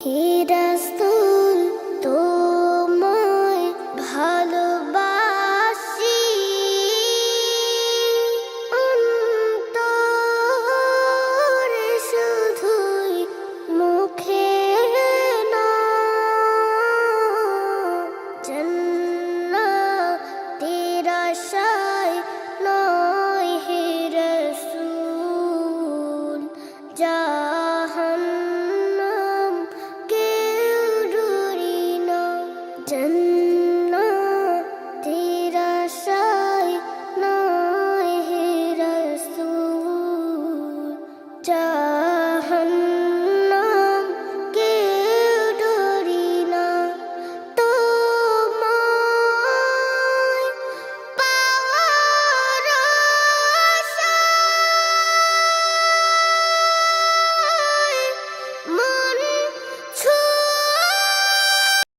হে রাস্তুল তোমায় ভালোবাসি। অন্তর শুধুই মুখে না জন্ন তেরাশায় নয় হে রসুল যা জন্ন তিরাশাই নয় হে রসুল যা